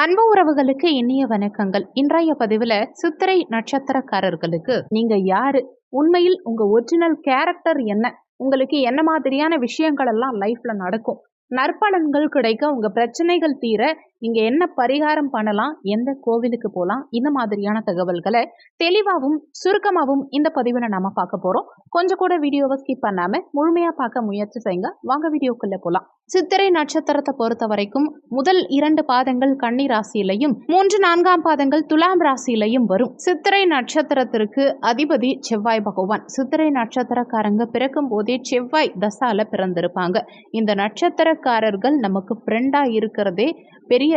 அன்பு உறவுகளுக்கு இனிய வணக்கங்கள். இன்றைய பதிவுல சித்திரை நட்சத்திரக்காரர்களுக்கு நீங்க யாரு? உண்மையில் உங்க ஒரிஜினல் கேரக்டர் என்ன? உங்களுக்கு என்ன மாதிரியான விஷயங்கள் எல்லாம் லைஃப்ல நடக்கும்? நற்பலன்கள் கிடைக்க உங்க பிரச்சனைகள் தீர நீங்க என்ன பரிகாரம் பண்ணலாம் எந்த கோவிலுக்கு போகலாம் இந்த மாதிரியான தகவல்களை தெளிவாகவும் சுருக்கமாகவும் இந்த பதிவில் நாம பார்க்க போறோம். கொஞ்சம் கூட வீடியோவை ஸ்கிப் பண்ணாம முழுமையா பார்க்க முயற்சி செய்யுங்க. வாங்க வீடியோக்குள்ள போலாம். சித்திரை நட்சத்திரத்தை பொறுத்த வரைக்கும் முதல் இரண்டு பாதங்கள் கன்னி ராசியிலையும் மூன்று நான்காம் பாதங்கள் துலாம் ராசியிலையும் வரும். சித்திரை நட்சத்திரத்திற்கு அதிபதி செவ்வாய் பகவான். சித்திரை நட்சத்திரக்காரங்க பிறக்கும் போதே செவ்வாய் தசால பிறந்திருப்பாங்க. இந்த நட்சத்திரக்காரர்கள் நமக்கு ஃப்ரெண்டா இருக்கிறதே பெரிய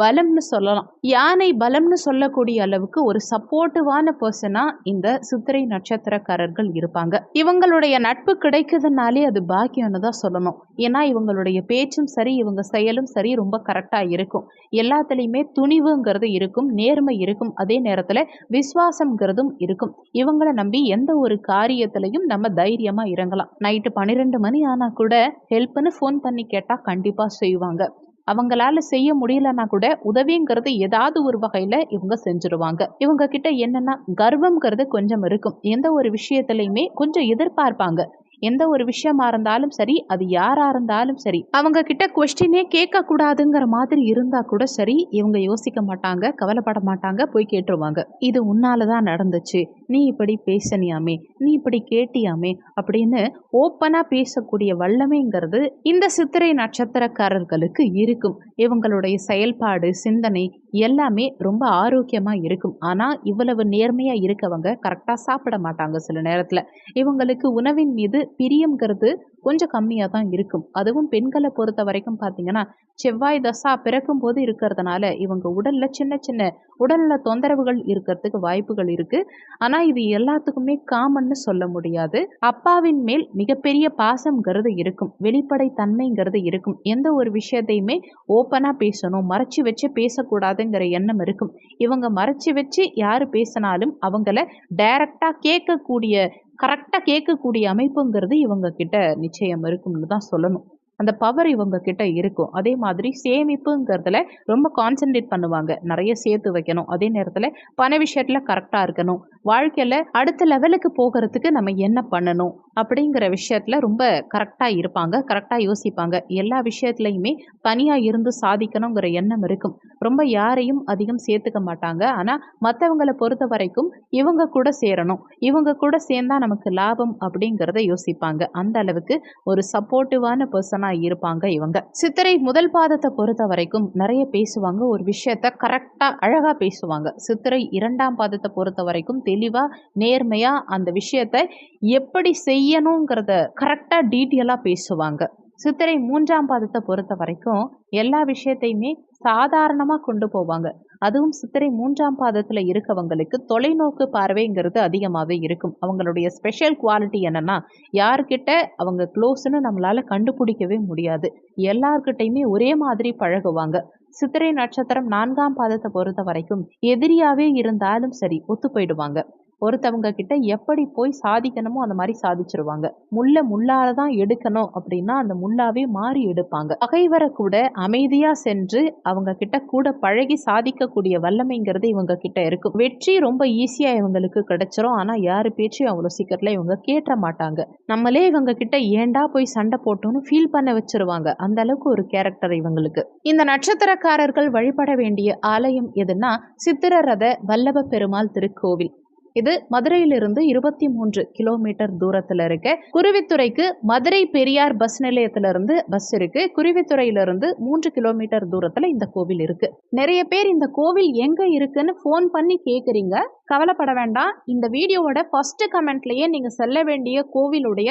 பலம்னு சொல்லலாம். யானை பலம்னு சொல்லக்கூடிய அளவுக்கு ஒரு சப்போர்ட்டிவான பர்சனாக இந்த சித்திரை நட்சத்திரக்காரர்கள் இருப்பாங்க. இவங்களுடைய நட்பு கிடைக்கிறதுனாலே அது பாக்கியம்னு தான் சொல்லணும். ஏன்னா இவங்களுடைய பேச்சும் சரி இவங்க செயலும் சரி ரொம்ப கரெக்டாக இருக்கும். எல்லாத்துலேயுமே துணிவுங்கிறது இருக்கும் நேர்மை இருக்கும். அதே நேரத்தில் விசுவாசம்ங்கிறதும் இருக்கும். இவங்களை நம்பி எந்த ஒரு காரியத்திலையும் நம்ம தைரியமாக இறங்கலாம். நைட்டு பன்னிரெண்டு மணி ஆனால் கூட ஹெல்ப்னு ஃபோன் பண்ணி கேட்டால் கண்டிப்பாக செய்வாங்க. அவங்களால செய்ய முடியலன்னா கூட உதவிங்கிறது ஏதாவது ஒரு வகையில இவங்க செஞ்சுருவாங்க. இவங்க கிட்ட என்னன்னா கர்வம்ங்கிறது கொஞ்சம் இருக்கும். எந்த ஒரு விஷயத்திலையுமே கொஞ்சம் எதிர்பார்ப்பாங்க. எந்த ஒரு விஷயமா இருந்தாலும் சரி அது யாரா இருந்தாலும் சரி அவங்க கிட்ட கொஸ்டினே கேட்க கூடாதுங்கிற மாதிரி இருந்தா கூட சரி இவங்க யோசிக்க மாட்டாங்க கவலைப்பட மாட்டாங்க போய் கேட்டுருவாங்க. இது உன்னாலதான் நடந்துச்சு. நீ இப்படி பேசனியாமே நீ இப்படி கேட்டியாமே அப்படின்னு ஓப்பனாக பேசக்கூடிய வல்லமைங்கிறது இந்த சித்திரை நட்சத்திரக்காரர்களுக்கு இருக்கும். இவங்களுடைய செயல்பாடு சிந்தனை எல்லாமே ரொம்ப ஆரோக்கியமாக இருக்கும். ஆனால் இவ்வளவு நேர்மையாக இருக்கவங்க கரெக்டாக சாப்பிட மாட்டாங்க சில நேரத்தில். இவங்களுக்கு உணவின் மீது பிரியங்கிறது கொஞ்சம் கம்மியாக தான் இருக்கும். அதுவும் பெண்களை பொறுத்த வரைக்கும் பார்த்தீங்கன்னா செவ்வாய் தசா பிறக்கும் போது இருக்கிறதுனால இவங்க உடலில் சின்ன சின்ன உடலில் தொந்தரவுகள் இருக்கிறதுக்கு வாய்ப்புகள் இருக்குது ஆனால் இது எல்லாத்துக்குமே காமன்னு சொல்ல முடியாது. அப்பாவின் மேல் மிகப்பெரிய பாசம்ங்கிறது இருக்கும். வெளிப்படை தன்மைங்கிறது இருக்கும். எந்த ஒரு விஷயத்தையுமே ஓப்பனாக பேசணும் மறைச்சு வச்சு பேசக்கூடாதுங்கிற எண்ணம் இருக்கும். இவங்க மறைச்சு வச்சு யார் பேசினாலும் அவங்கள டைரக்டாக கேட்கக்கூடிய கரெக்டாக கேட்கக்கூடிய அமைப்புங்கிறது இவங்க கிட்ட நிச்சயம் இருக்கும்னு தான் சொல்லணும். அந்த பவர் இவங்க கிட்ட இருக்கும். அதே மாதிரி சேமிப்புங்கிறதுல ரொம்ப கான்சென்ட்ரேட் பண்ணுவாங்க. நிறைய சேர்த்து வைக்கணும். அதே நேரத்தில் பண விஷயத்தில் கரெக்டாக இருக்கணும். வாழ்க்கையில் அடுத்த லெவலுக்கு போகிறதுக்கு நம்ம என்ன பண்ணணும் அப்படிங்கிற விஷயத்தில் ரொம்ப கரெக்டாக இருப்பாங்க. கரெக்டாக யோசிப்பாங்க. எல்லா விஷயத்துலையுமே தனியாக இருந்து சாதிக்கணுங்கிற எண்ணம் இருக்கும். ரொம்ப யாரையும் அதிகம் சேர்த்துக்க மாட்டாங்க. ஆனால் மற்றவங்களை பொறுத்த வரைக்கும் இவங்க கூட சேரணும். இவங்க கூட சேர்ந்தா நமக்கு லாபம் அப்படிங்கிறத யோசிப்பாங்க. அந்த அளவுக்கு ஒரு சப்போர்ட்டிவான பர்சனாக இருப்பாங்க இவங்க. சித்திரை முதல் பாதத்தை பொறுத்த வரைக்கும் நிறைய பேசுவாங்க. ஒரு விஷயத்த கரெக்டாக அழகாக பேசுவாங்க. சித்திரை இரண்டாம் பாதத்தை பொறுத்த வரைக்கும் தெளிவாக நேர்மையாக அந்த விஷயத்த எப்படி செய்யணுங்கிறத கரெக்டாக டீட்டெயிலாக பேசுவாங்க. சித்திரை மூன்றாம் பாதத்தை பொறுத்த வரைக்கும் எல்லா விஷயத்தையுமே சாதாரணமாக கொண்டு போவாங்க. அதுவும் சித்திரை மூன்றாம் பாதத்தில் இருக்கவங்களுக்கு தொலைநோக்கு பார்வைங்கிறது அதிகமாகவே இருக்கும். அவங்களுடைய ஸ்பெஷல் குவாலிட்டி என்னென்னா யார்கிட்ட அவங்க க்ளோஸ்னு நம்மளால் கண்டுபிடிக்கவே முடியாது. எல்லார்கிட்டையுமே ஒரே மாதிரி பழகுவாங்க. சித்திரை நட்சத்திரம் நான்காம் பாதத்தை பொறுத்த வரைக்கும் எதிரியாகவே இருந்தாலும் சரி ஒத்து போயிடுவாங்க. ஒருத்தவங்க கிட்ட எப்படி போய் சாதிக்கணுமோ அந்த மாதிரி சாதிச்சிருவாங்க. முல்லை முள்ளால தான் எடுக்கணும் அப்படின்னா அந்த முள்ளாவே மாறி எடுப்பாங்க. பகைவரை கூட அமைதியா சென்று அவங்க கிட்ட கூட பழகி சாதிக்கக்கூடிய வல்லமைங்கிறது இவங்க கிட்ட இருக்கும் வெற்றி ரொம்ப ஈஸியா இவங்களுக்கு கிடைச்சிரும். ஆனா யாரு பேச்சையும் அவ்வளவு சீக்கிரத்துல இவங்க கேட்ட மாட்டாங்க. நம்மளே இவங்க கிட்ட ஏண்டா போய் சண்டை போட்டோம்னு ஃபீல் பண்ண வச்சிருவாங்க. அந்த அளவுக்கு ஒரு கேரக்டர் இவங்களுக்கு. இந்த நட்சத்திரக்காரர்கள் வழிபட வேண்டிய ஆலயம் எதுன்னா சித்திரரத வல்லப பெருமாள் திருக்கோவில். இது மதுரையிலிருந்து இருபத்தி மூன்று கிலோமீட்டர் தூரத்தில் இருக்கு குருவித்துறைக்கு மதுரை பெரியார் பஸ் நிலையத்திலிருந்து பஸ் இருக்கு. குருவித்துறையிலிருந்து மூன்று கிலோமீட்டர் தூரத்துல இந்த கோவில் இருக்கு. நிறைய பேர் இந்த கோவில் எங்க இருக்குன்னு ஃபோன் பண்ணி கேக்குறீங்க. கவலைப்பட வேண்டாம். இந்த வீடியோவோட ஃபர்ஸ்ட் கமெண்ட்லயே நீங்க செல்ல வேண்டிய கோவிலுடைய